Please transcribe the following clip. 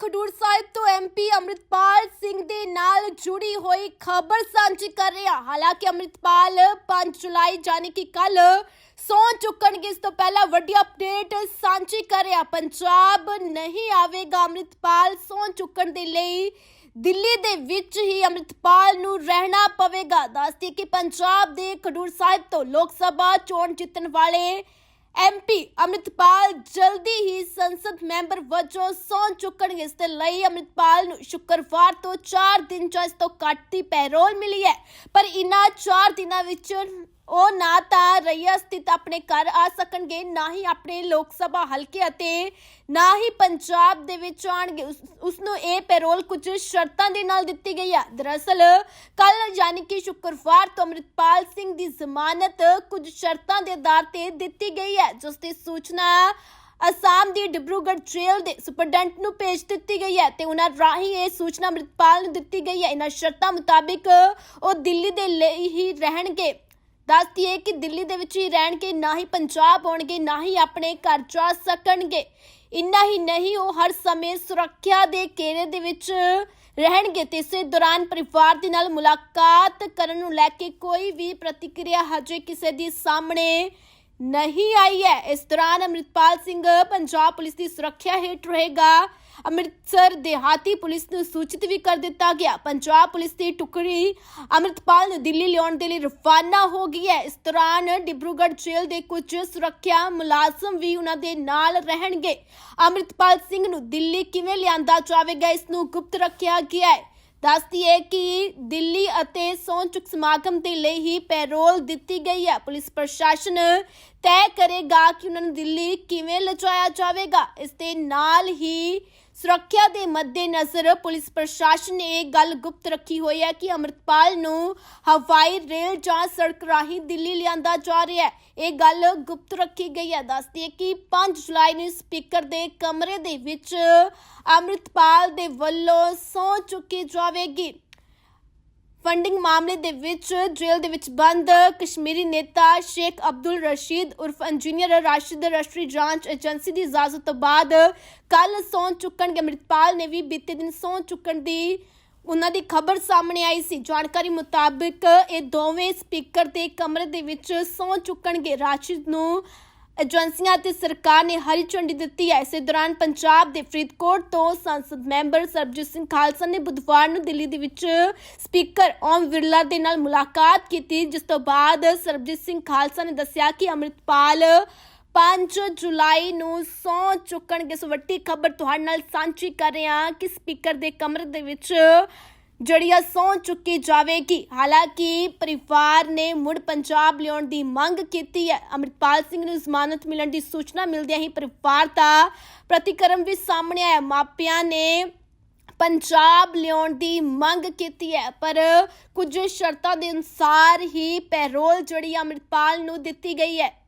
ਖਡੂਰ ਸਾਹਿਬ ਤੋਂ ਐਮਪੀ ਅੰਮ੍ਰਿਤਪਾਲ ਸਿੰਘ ਦੇ ਨਾਲ ਜੁੜੀ ਹੋਈ ਖਬਰ ਸਾਂਝੀ ਕਰ ਰਿਹਾ ਹਾਲਾਂਕਿ ਅੰਮ੍ਰਿਤਪਾਲ 5 ਜੁਲਾਈ ਜਾਨੀ ਕਿ ਕੱਲ ਸੌ ਚੁੱਕਣਗੇ, ਇਸ ਤੋਂ ਪਹਿਲਾਂ ਵੱਡੀ ਅਪਡੇਟ ਸਾਂਝੀ ਕਰ ਰਿਹਾ। ਪੰਜਾਬ ਨਹੀਂ ਆਵੇਗਾ ਅੰਮ੍ਰਿਤਪਾਲ ਸੌ ਚੁੱਕਣ ਦੇ ਲਈ। ਦਿੱਲੀ ਦੇ ਵਿੱਚ ਹੀ ਅੰਮ੍ਰਿਤਪਾਲ ਨੂੰ ਰਹਿਣਾ ਪਵੇਗਾ। ਦੱਸਦੀ ਕਿ ਪੰਜਾਬ ਦੇ ਖਡੂਰ ਸਾਹਿਬ ਤੋਂ ਲੋਕ ਸਭਾ ਚੋਣ ਜਿੱਤਣ ਵਾਲੇ ਐਮਪੀ ਅੰਮ੍ਰਿਤਪਾਲ ਜਲਦੀ ਹੀ ਸੰਸਦ ਮੈਂਬਰ ਵਜੋਂ ਸਹੁੰ ਚੁੱਕਣਗੇ। ਇਸ ਦੇ ਲਈ ਅੰਮ੍ਰਿਤਪਾਲ ਨੂੰ ਸ਼ੁੱਕਰਵਾਰ ਤੋਂ 4 ਦਿਨ ਜਾਂ ਇਸ ਤੋਂ ਘੱਟ ਦੀ ਪੈਰੋਲ ਮਿਲੀ ਹੈ। ਪਰ ਇਨ੍ਹਾਂ 4 ਦਿਨਾਂ ਵਿੱਚ ਉਹ ਨਾ ਤਾਂ ਰਈਆ ਸਥਿਤ ਆਪਣੇ ਘਰ ਆ ਸਕਣਗੇ, ਨਾ ਹੀ ਆਪਣੇ ਲੋਕ ਸਭਾ ਹਲਕੇ ਅਤੇ ਨਾ ਹੀ ਪੰਜਾਬ ਦੇ ਵਿੱਚ ਆਣਗੇ ਉਸ ਨੂੰ ਇਹ ਪੈਰੋਲ ਕੁਝ ਸ਼ਰਤਾਂ ਦੇ ਨਾਲ ਦਿੱਤੀ ਗਈ ਹੈ ਦਰਅਸਲ ਕੱਲ ਯਾਨੀ ਕਿ ਸ਼ੁੱਕਰਵਾਰ ਤੋਂ ਅੰਮ੍ਰਿਤਪਾਲ ਸਿੰਘ ਦੀ ਜ਼ਮਾਨਤ ਕੁਝ ਸ਼ਰਤਾਂ ਦੇ ਆਧਾਰ ਤੇ ਦਿੱਤੀ ਗਈ ਹੈ ਜਿਸ ਦੀ ਸੂਚਨਾ ਅਸਾਮ ਦੀ ਡਿਬਰੂਗੜ੍ਹ ਜੇਲ੍ਹ ਦੇ ਸੁਪਰਡੈਂਟ ਨੂੰ ਭੇਜ ਦਿੱਤੀ ਗਈ ਹੈ ਤੇ ਉਹਨਾਂ ਰਾਹੀਂ ਇਹ ਸੂਚਨਾ ਅੰਮ੍ਰਿਤਪਾਲ ਨੂੰ ਦਿੱਤੀ ਗਈ ਹੈ ਇਹਨਾਂ ਸ਼ਰਤਾਂ ਮੁਤਾਬਿਕ ਉਹ ਦਿੱਲੀ ਦੇ ਲਈ ਹੀ ਰਹਿਣਗੇ। ਦੱਸਦੀ ਹੈ ਕਿ ਦਿੱਲੀ ਦੇ ਵਿੱਚ ਹੀ ਰਹਿਣਗੇ, ਨਾ ਹੀ ਪੰਜਾਬ ਆਉਣਗੇ, ਨਾ ਹੀ ਆਪਣੇ ਘਰ ਜਾ ਸਕਣਗੇ। ਇੰਨਾ ਹੀ ਨਹੀਂ, ਉਹ ਹਰ ਸਮੇਂ ਸੁਰੱਖਿਆ ਦੇ ਘੇਰੇ ਦੇ ਵਿੱਚ ਰਹਿਣਗੇ ਤੇ ਇਸੇ ਦੌਰਾਨ ਪਰਿਵਾਰ ਦੇ ਨਾਲ ਮੁਲਾਕਾਤ ਕਰਨ ਨੂੰ ਲੈ ਕੇ ਕੋਈ ਵੀ ਪ੍ਰਤੀਕਿਰਿਆ ਹਜੇ ਕਿਸੇ ਦੀ ਸਾਹਮਣੇ ਨਹੀਂ ਆਈ ਹੈ। ਇਸ ਦੌਰਾਨ ਅੰਮ੍ਰਿਤਪਾਲ ਸਿੰਘ, ਪੰਜਾਬ ਪੁਲਿਸ ਦੀ ਸੁਰੱਖਿਆ ਹੇਠ ਰਹੇਗਾ। ਅੰਮ੍ਰਿਤਸਰ ਦੇਹਾਤੀ ਪੁਲਿਸ ਨੂੰ ਸੂਚਿਤ ਵੀ ਕਰ ਦਿੱਤਾ ਗਿਆ। ਪੰਜਾਬ ਪੁਲਿਸ ਦੀ ਟੁਕੜੀ ਅੰਮ੍ਰਿਤਪਾਲ ਨੂੰ ਦਿੱਲੀ ਲਿਆਉਣ ਦੇ ਲਈ ਰਵਾਨਾ ਹੋ ਗਈ ਹੈ। ਇਸ ਦੌਰਾਨ ਡਿਬਰੂਗੜ੍ਹ ਜੇਲ੍ਹ ਦੇ ਕੁਝ ਸੁਰੱਖਿਆ ਮੁਲਾਜ਼ਮ ਵੀ ਉਹਨਾਂ ਦੇ ਨਾਲ ਰਹਿਣਗੇ। ਅੰਮ੍ਰਿਤਪਾਲ ਸਿੰਘ ਨੂੰ ਦਿੱਲੀ ਕਿਵੇਂ ਲਿਆਂਦਾ ਜਾਵੇਗਾ, ਇਸ ਨੂੰ ਗੁਪਤ ਰੱਖਿਆ ਗਿਆ ਹੈ। ਦੱਸਦੀ ਹੈ ਕਿ ਦਿੱਲੀ ਅਤੇ ਸਹੁੰ ਚੁੱਕ ਸਮਾਗਮ ਦੇ ਲਈ ਹੀ ਪੈਰੋਲ ਦਿੱਤੀ ਗਈ ਹੈ। ਪੁਲਿਸ ਪ੍ਰਸ਼ਾਸਨ ਤੈਅ ਕਰੇਗਾ ਕਿ ਉਹਨਾਂ ਨੂੰ ਦਿੱਲੀ ਕਿਵੇਂ ਲਿਜਾਇਆ ਜਾਵੇਗਾ। ਇਸ ਦੇ ਨਾਲ ਹੀ ਸੁਰੱਖਿਆ ਦੇ ਮੱਦੇਨਜ਼ਰ ਪੁਲਿਸ ਪ੍ਰਸ਼ਾਸਨ ਨੇ ਇਹ ਗੱਲ ਗੁਪਤ ਰੱਖੀ ਹੋਈ ਹੈ ਕਿ ਅੰਮ੍ਰਿਤਪਾਲ ਨੂੰ ਹਵਾਈ ਰੇਲ ਜਾਂ ਸੜਕ ਰਾਹੀਂ ਦਿੱਲੀ ਲਿਆਂਦਾ ਜਾ ਰਿਹਾ ਹੈ। ਇਹ ਗੱਲ ਗੁਪਤ ਰੱਖੀ ਗਈ ਹੈ। ਦੱਸਦੀ ਹੈ ਕਿ 5 ਜੁਲਾਈ ਨੂੰ ਸਪੀਕਰ ਦੇ ਕਮਰੇ ਦੇ ਵਿੱਚ ਅੰਮ੍ਰਿਤਪਾਲ ਦੇ ਵੱਲੋਂ ਸਹੁੰ ਚੁੱਕੀ ਜਾਵੇਗੀ। ਫੰਡਿੰਗ ਮਾਮਲੇ ਦੇ ਵਿੱਚ ਜੇਲ੍ਹ ਦੇ ਵਿੱਚ ਬੰਦ ਕਸ਼ਮੀਰੀ ਨੇਤਾ ਸ਼ੇਖ ਅਬਦੁਲ ਰਸ਼ੀਦ ਉਰਫ ਇੰਜੀਨੀਅਰ ਰਾਸ਼ਿਦ ਰਾਸ਼ਟਰੀ ਜਾਂਚ ਏਜੰਸੀ ਦੀ ਇਜਾਜ਼ਤ ਤੋਂ ਬਾਅਦ ਕੱਲ ਸੌਂ ਚੁੱਕਣਗੇ। ਅਮ੍ਰਿਤਪਾਲ ਨੇ ਵੀ ਬੀਤੇ ਦਿਨ ਸੌਂ ਚੁੱਕਣ ਦੀ ਉਹਨਾਂ ਦੀ ਖਬਰ ਸਾਹਮਣੇ ਆਈ ਸੀ। ਜਾਣਕਾਰੀ ਮੁਤਾਬਕ ਇਹ ਦੋਵੇਂ ਸਪੀਕਰ ਦੇ ਕਮਰੇ ਦੇ ਵਿੱਚ ਸੌਂ ਚੁੱਕਣਗੇ। ਰਾਸ਼ਿਦ ਨੂੰ ਏਜੰਸੀਆਂ ਤੇ ਸਰਕਾਰ ਨੇ ਹਰੀ ਝੰਡੀ ਦਿੱਤੀ ਹੈ। ਇਸੇ ਦੌਰਾਨ ਪੰਜਾਬ ਦੇ ਫਰੀਦਕੋਟ ਤੋਂ ਸੰਸਦ ਮੈਂਬਰ ਸਰਬਜੀਤ ਸਿੰਘ ਖਾਲਸਾ ਨੇ ਬੁੱਧਵਾਰ ਨੂੰ ਦਿੱਲੀ ਦੇ ਵਿੱਚ ਸਪੀਕਰ ਓਮ ਬਿਰਲਾ ਦੇ ਨਾਲ ਮੁਲਾਕਾਤ ਕੀਤੀ, ਜਿਸ ਤੋਂ ਬਾਅਦ ਸਰਬਜੀਤ ਸਿੰਘ ਖਾਲਸਾ ਨੇ ਦੱਸਿਆ ਕਿ ਅੰਮ੍ਰਿਤਪਾਲ 5 ਜੁਲਾਈ ਨੂੰ ਸੌ ਚੁੱਕਣਗੇ। ਸੋ ਵੱਡੀ ਖਬਰ ਤੁਹਾਡੇ ਨਾਲ ਸਾਂਝੀ ਕਰ ਰਹੇ ਹਾਂ ਕਿ ਸਪੀਕਰ ਦੇ ਕਮਰੇ ਦੇ ਵਿੱਚ ਜਿਹੜੀ ਆ ਸਹੁੰ ਚੁੱਕੀ ਜਾਵੇਗੀ। ਹਾਲਾਂਕਿ ਪਰਿਵਾਰ ਨੇ ਮੁੜ ਪੰਜਾਬ ਲਿਆਉਣ ਦੀ ਮੰਗ ਕੀਤੀ ਹੈ। ਅੰਮ੍ਰਿਤਪਾਲ ਸਿੰਘ ਨੂੰ ਜ਼ਮਾਨਤ ਮਿਲਣ ਦੀ ਸੂਚਨਾ ਮਿਲਦਿਆਂ ਹੀ ਪਰਿਵਾਰ ਦਾ ਪ੍ਰਤੀਕਰਮ ਵੀ ਸਾਹਮਣੇ ਆਇਆ। ਮਾਪਿਆਂ ਨੇ ਪੰਜਾਬ ਲਿਆਉਣ ਦੀ ਮੰਗ ਕੀਤੀ ਹੈ, ਪਰ ਕੁਝ ਸ਼ਰਤਾਂ ਦੇ ਅਨੁਸਾਰ ਹੀ ਪੈਰੋਲ ਜਿਹੜੀ ਆ ਅੰਮ੍ਰਿਤਪਾਲ ਨੂੰ ਦਿੱਤੀ ਗਈ ਹੈ।